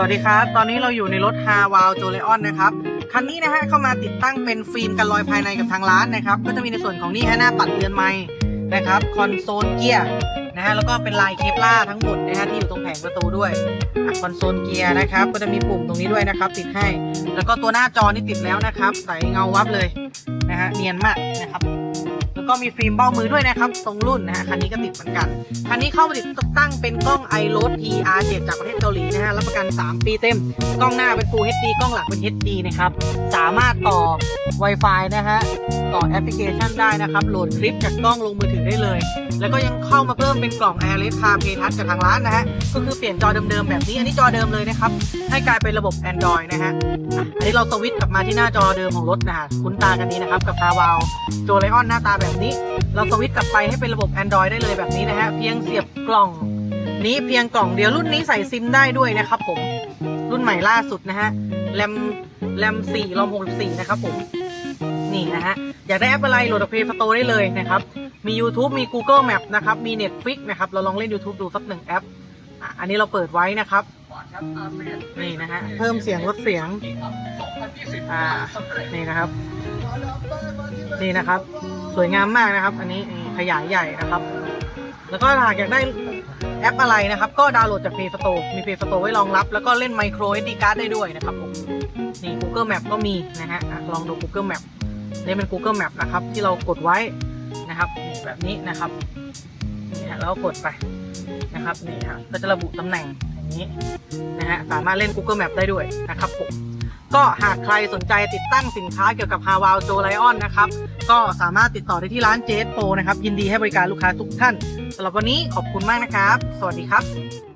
สวัสดีครับ ตอนนี้เราอยู่ในรถ h a w a l j o l e o n นนะครับ คันนี้นะฮะเข้ามาติดตั้งเป็นฟิล์มกันรอยภายในกับทางร้านนะครับ ก็จะมีในส่วนของนี่ฮะหน้าปัดเรือนไม้นะครับ คอนโซลเกียร์นะฮะ แล้วก็เป็นลายเคปล่าทั้งหมดนะฮะที่อยู่ตรงแผงประตูด้วยคอนโซลเกียร์นะครับ ก็จะมีปุ่มตรงนี้ด้วยนะครับ ติดให้ แล้วก็ตัวหน้าจอนี่ติดแล้วนะครับ ใสเงาวับเลยนะฮะ เนียนมากนะครับ ก็มีฟิล์มเบ้ามือด้วยนะครับทรงรุ่นนะฮะคันนี้ก็ติดเหมือนกัน คันนี้เข้ามาติดตั้งเป็นกล้อง i r o d TR7 จากประเทศเกาหลีนะฮะรับประกัน 3 ปีเต็ม กล้องหน้าเป็น Full HD กล้องหลังเป็น HD นะครับ สามารถต่อ Wi-Fi นะฮะต่อแอปพลิเคชันได้นะครับ โหลดคลิปจากกล้องลงมือถือได้เลย แล้วก็ยังเข้ามาเพิ่มเป็นกล่อง AirLess CarPlay Touch จากทางร้านนะฮะก็คือเปลี่ยนจอเดิมๆแบบนี้อันนี้จอเดิมเลยนะครับให้กลายเป็นระบบ Android นะฮะอันนี้เราสวิตช์กลับมาที่หน้าจอเดิมของรถนะฮะคุ้นตากันนี้นะครับกับ h a w a l j o l e o n หน้าตาแบบนี้ เราสวิตช์กลับไปให้เป็นระบบ Android ได้เลยแบบนี้นะฮะเพียงเสียบกล่องนี้เพียงกล่องเดียวรุ่นนี้ใส่ซิมได้ด้วยนะครับผมรุ่นใหม่ล่าสุดนะฮะแรมแรม4รอม64 นะครับผมนี่นะฮะอยากได้แอปอะไรโหลดจาก Play Store ได้เลยนะครับ มี YouTube มี Google Map นะครับ มี Netflix นะครับ เราลองเล่น YouTube ดูสักหนึ่งแอป อันนี้เราเปิดไว้นะครับ นี่นะฮะ เพิ่มเสียงลดเสียง อ่า นี่นะครับ นี่นะครับ สวยงามมากนะครับ อันนี้ขยายใหญ่นะครับ แล้วก็หากอยากได้แอปอะไรนะครับ ก็ดาวน์โหลดจาก Play Store มี Play Store ไว้รองรับ แล้วก็เล่น Micro SD card ได้ด้วยนะครับผมนี่ Google Map ก็มีนะฮะลองดู Google Map นี่เป็น Google Map นะครับ ที่เรากดไว้นะครับแบบนี้นะครับนี่ฮะแล้วก็กดไปนะครับนี่ฮะก็จะระบุตำแหน่งอย่างนี้นะฮะสามารถเล่น Google Map ได้ด้วยนะครับผม ก็หากใครสนใจติดตั้งสินค้าเกี่ยวกับฮาวาวโจไลออนนะครับ ก็สามารถติดต่อได้ที่ร้านเจสโปนะครับ ยินดีให้บริการลูกค้าทุกท่านสำหรับวันนี้ขอบคุณมากนะครับ สวัสดีครับ